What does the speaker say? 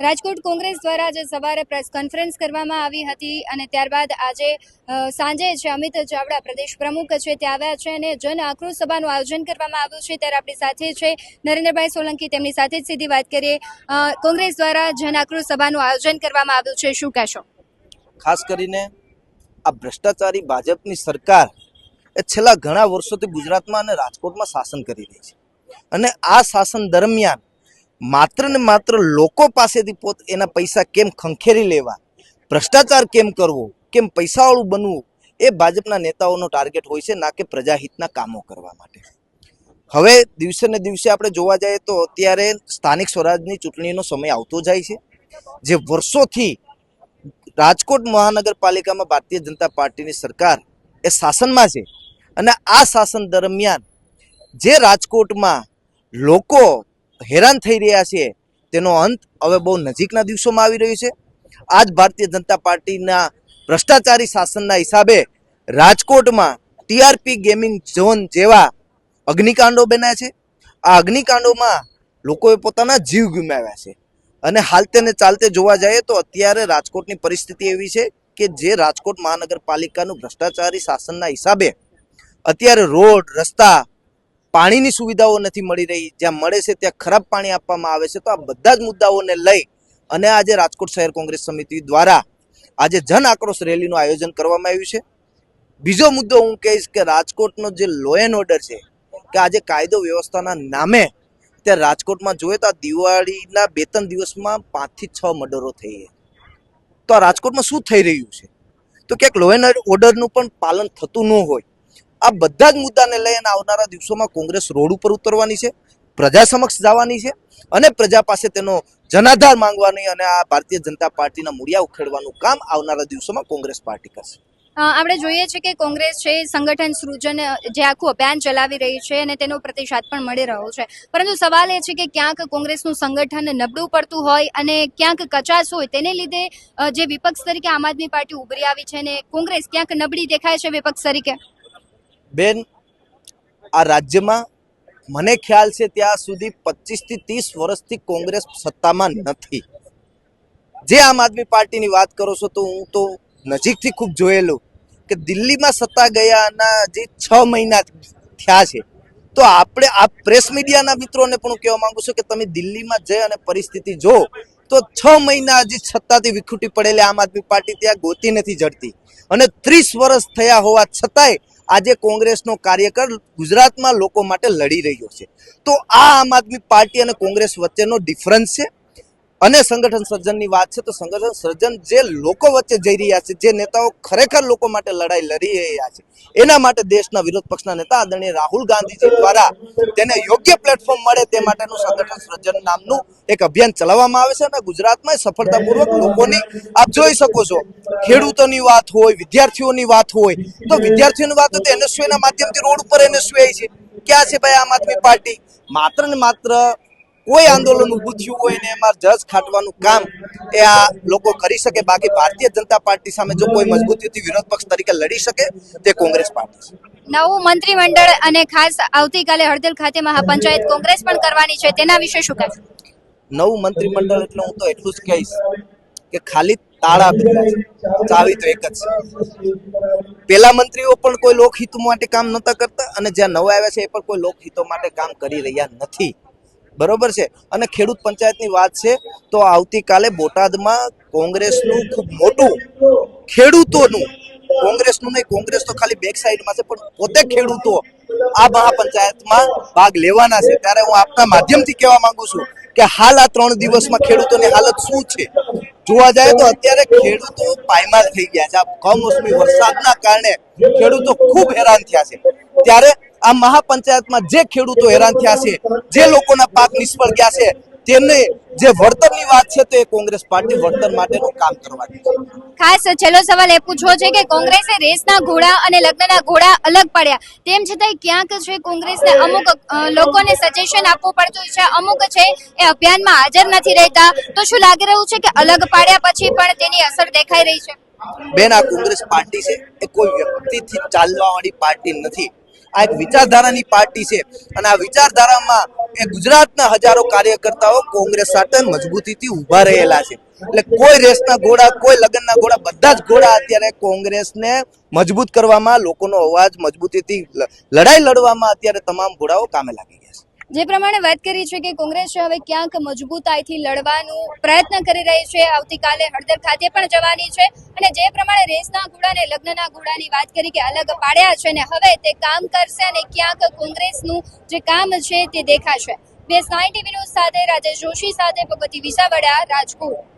રાજકોટ કોંગ્રેસ દ્વારા આજે સવારે પ્રેસ કોન્ફરન્સ કરવામાં આવી હતી અને ત્યારબાદ આજે સાંજે છે અમિત ચાવડા પ્રદેશ પ્રમુખ છે ત્યાં આવ્યા છે અને જન આક્રોશ સભાનું આયોજન કરવામાં આવ્યું છે. ત્યારે આપણી સાથે છે નરેન્દ્રભાઈ સોલંકી, તેમની સાથે જ સીધી વાત કરીએ. કોંગ્રેસ દ્વારા જન આક્રોશ સભાનું આયોજન કરવામાં આવ્યું છે. શું કહેશો? ખાસ કરીને આ ભ્રષ્ટાચારી ભાજપની સરકાર એ છેલ્લા ઘણા વર્ષોથી ગુજરાતમાં અને રાજકોટમાં શાસન કરી રહી છે. અને આ શાસન દરમિયાન માત્ર ને માત્ર લોકો પાસેથી પોત એના પૈસા કેમ ખંખેરી લેવા? ભ્રષ્ટાચાર કેમ કરવો? કેમ પૈસાવાળું બનવું? એ ભાજપના નેતાઓનો ટાર્ગેટ હોય છે ના કે પ્રજાહિતના કામો કરવા માટે. હવે દિવસે ને દિવસે આપણે જોવા જઈએ તો અત્યારે સ્થાનિક સ્વરાજની ચૂંટણીનો સમય આવતો જાય છે. જે વર્ષોથી રાજકોટ મહાનગરપાલિકામાં ભારતીય જનતા પાર્ટીની સરકાર એ શાસનમાં છે. અને આ શાસન દરમિયાન જે રાજકોટમાં લોકો હેરાન થઈ રહ્યા છે. તેનો અંત હવે બહુ નજીકના દિવસોમાં આવી રહ્યો છે. આજ ભારતીય જનતા પાર્ટીના ભ્રષ્ટાચારી શાસનના હિસાબે રાજકોટમાં ટીઆરપી ગેમિંગ ઝોન જેવા અગ્નિકાંડો બન્યા છે. આ અગ્નિકાંડોમાં લોકોએ પોતાના જીવ ગુમાવ્યા છે. અને હાલતે ને ચાલતે જોવા જઈએ તો અત્યારે રાજકોટની પરિસ્થિતિ એવી છે કે જે રાજકોટ મહાનગરપાલિકાનું ભ્રષ્ટાચારી શાસનના હિસાબે અત્યારે રોડ, રસ્તા પાણીની સુવિધાઓ નથી મળી રહી. જ્યાં મળે છે ત્યાં ખરાબ પાણી આપવામાં આવે છે. તો આ બધા જ મુદ્દાઓને લઈ અને આજે રાજકોટ શહેર કોંગ્રેસ સમિતિ દ્વારા આજે જન આક્રોશ રેલીનું આયોજન કરવામાં આવ્યું છે. બીજો મુદ્દો હું કહીશ કે રાજકોટનો જે લો એન્ડ ઓર્ડર છે કે આજે કાયદો વ્યવસ્થાના નામે ત્યાં રાજકોટમાં જોઈએ તો આ દિવાળીના બે ત્રણ દિવસમાં પાંચથી છ મર્ડરો થઈ તો આ રાજકોટમાં શું થઈ રહ્યું છે? તો ક્યાંક લો એન્ડ ઓર્ડરનું પણ પાલન થતું ન હોય. આ બધા જ મુદ્દાને લઈને આવનારા દિવસોમાં કોંગ્રેસ રોડ ઉપર ઉતરવાની છે, પ્રજા સમક્ષ જવાની છે અને પ્રજા પાસે તેનો જનાધાર માંગવાની અને આ ભારતીય જનતા પાર્ટીના મૂળિયા ઉખેડવાનું કામ આવનારા દિવસોમાં કોંગ્રેસ પાર્ટી કરશે. આપણે જોઈએ છે કે કોંગ્રેસ છે, સંગઠન સૃજન જે આખું અભિયાન ચલાવી રહી છે અને તેનો પ્રતિસાદ પણ મળી રહ્યો છે. પરંતુ સવાલ એ છે કે ક્યાંક કોંગ્રેસનું સંગઠન નબળું પડતું હોય અને ક્યાંક કચાશ હોય, તેને લીધે જે વિપક્ષ તરીકે આમ આદમી પાર્ટી ઉભરી આવી છે અને કોંગ્રેસ ક્યાંક નબળી દેખાય છે વિપક્ષ તરીકે? બેન, આ રાજ્યમાં મને ખ્યાલ છે ત્યાં સુધી પચીસથી ત્રીસ વર્ષથી કોંગ્રેસ સત્તામાં નથી. જે આમ આદમી પાર્ટીની વાત કરો છો તો હું તો નજીકથી ખૂબ જોયેલું કે દિલ્હીમાં સત્તા ગયાના જે છ મહિના થયા છે, તો આપણે આ પ્રેસ મીડિયાના મિત્રોને પણ હું કહેવા માંગુ છું કે તમે દિલ્હીમાં જઈ અને પરિસ્થિતિ જો તો છ મહિના હજી સત્તાથી વિખૂટી પડેલી આમ આદમી પાર્ટી ત્યાં ગોતી નથી જડતી. અને ત્રીસ વર્ષ થયા હોવા છતાંય આજે કોંગ્રેસનો કાર્યકર ગુજરાતમાં લોકો માટે લડી રહ્યો છે. તો આ આમ આદમી પાર્ટી અને કોંગ્રેસ વચ્ચેનો ડિફરન્સ છે? અને સંગઠન સર્જનની વાત છે, તો સંગઠન સર્જન જે લોકો વચ્ચે જઈ રહ્યા છે, જે નેતાઓ ખરેખર લોકો માટે લડાઈ લડી રહ્યા છે, એના માટે દેશના વિરોધ પક્ષના નેતા આદરણીય રાહુલ ગાંધીજી દ્વારા તેને યોગ્ય પ્લેટફોર્મ મળે તે માટેનું સંગઠન સર્જન નામનું એક અભિયાન ચલાવવામાં આવે છે અને ગુજરાતમાં સફળતાપૂર્વક લોકોની, આપ જોઈ શકો છો, ખેડૂતોની વાત હોય, વિદ્યાર્થીઓની વાત હોય, તો વિદ્યાર્થીઓની વાત હોય તો એનએસયુના માધ્યમથી રોડ ઉપર એનએસયુ છે. ક્યાં છે ભાઈ આમ આદમી પાર્ટી? માત્ર ને માત્ર કોઈ આંદોલન ઊભું થયું હોય ને એમાં જજ ખાટવાનું કામ એ આ લોકો કરી શકે. બાકી ભારતીય જનતા પાર્ટી સામે જો કોઈ મજબૂતીથી વિરોધ પક્ષ તરીકે લડી શકે તે કોંગ્રેસ પાર્ટી છે. નવું મંત્રીમંડળ અને ખાસ આવતીકાલે હળદલ ખાતે મહાપંચાયત કોંગ્રેસ પણ કરવાની છે. તેના વિશે શું કહેશો? નવું મંત્રીમંડળ એટલે હું તો એટલું જ કહીશ કે ખાલી તાળા બદલાય ચાવી તો એક જ છે. પેલા મંત્રીઓ પણ કોઈ લોકહિતો માટે કામ નતા કરતા અને જ્યાં નવા આવ્યા છે એ પણ કોઈ લોકહિતો માટે કામ કરી રહ્યા નથી. બરોબર છે? અને ખેડૂત પંચાયતની વાત છે, તો આવતીકાલે બોટાદમાં કોંગ્રેસનું ખૂબ મોટું ખેડૂતોનું, કોંગ્રેસનું નહીં, કોંગ્રેસ તો ખાલી બેક સાઈડમાં છે, પણ પોતે ખેડૂતો આ મહાપંચાયતમાં ભાગ લેવાના છે. ત્યારે હું આપના માધ્યમથી કહેવા માંગુ છું કે હાલ આ ત્રણ દિવસમાં ખેડૂતોની હાલત શું છે? જોવા જાય તો અત્યારે ખેડૂતો પાયમાલ થઈ ગયા છે. આ કમોસમી વરસાદના કારણે ખેડૂતો ખૂબ હેરાન થયા છે. ત્યારે આ મહાપંચાયતમાં જે ખેડૂતો હેરાન થયા છે જે લોકોના પાક નિષ્ફળ ગયા છે તેમને જે વળતરની વાત છે તો એ કોંગ્રેસ પાર્ટી વળતર માટેનું કામ કરવાની છે. ખાસ છેલ્લો સવાલ એ પૂછવો છે કે કોંગ્રેસે રેસના ઘોડા અને લગ્નના ઘોડા અલગ પાડ્યા. તેમ છતાંય ક્યાંક છે કોંગ્રેસને અમુક લોકોને સજેશન આપવું પડતું છે. અમુક છે એ અભિયાનમાં હાજર નથી રહેતા. તો શું લાગી રહ્યું છે કે અલગ પાડ્યા પછી પણ તેની અસર દેખાઈ રહી છે? બેન આ કોંગ્રેસ પાર્ટી છે એ કોઈ વ્યક્તિથી ચાલવાવાળી પાર્ટી નથી. આ એક વિચારધારાની પાર્ટી છે. અને આ વિચારધારામાં એ ગુજરાતના હજારો કાર્યકર્તાઓ કોંગ્રેસ સાથે મજબૂતીથી ઊભા રહેલા છે. એટલે કોઈ રેસના ઘોડા, કોઈ લગ્નના ઘોડા, બધા જ ઘોડા અત્યારે કોંગ્રેસને મજબૂત કરવામાં લોકોનો અવાજ મજબૂતીથી લડાઈ લડવામાં અત્યારે તમામ ઘોડાઓ કામે લાગી ગયા જે પ્રમાણે વાત કરી છે કે કોંગ્રેસ હવે ક્યાંક મજબૂતાઈથી લડવાનું પ્રયત્ન કરી રહી છે. આવતીકાલે હળદર ખાતે પણ જવાની છે. અને જે પ્રમાણે રેસના ઘોડા અને લગ્નના ઘોડાની વાત કરી કે અલગ પાડ્યા છે ને હવે તે કામ કરશે અને ક્યાંક કોંગ્રેસનું જે કામ છે તે દેખાશે. બેસ નાઇન ટીવી સાથે રાજેશ જોશી સાથે ભગવતી વિસાવડા, રાજકોટ.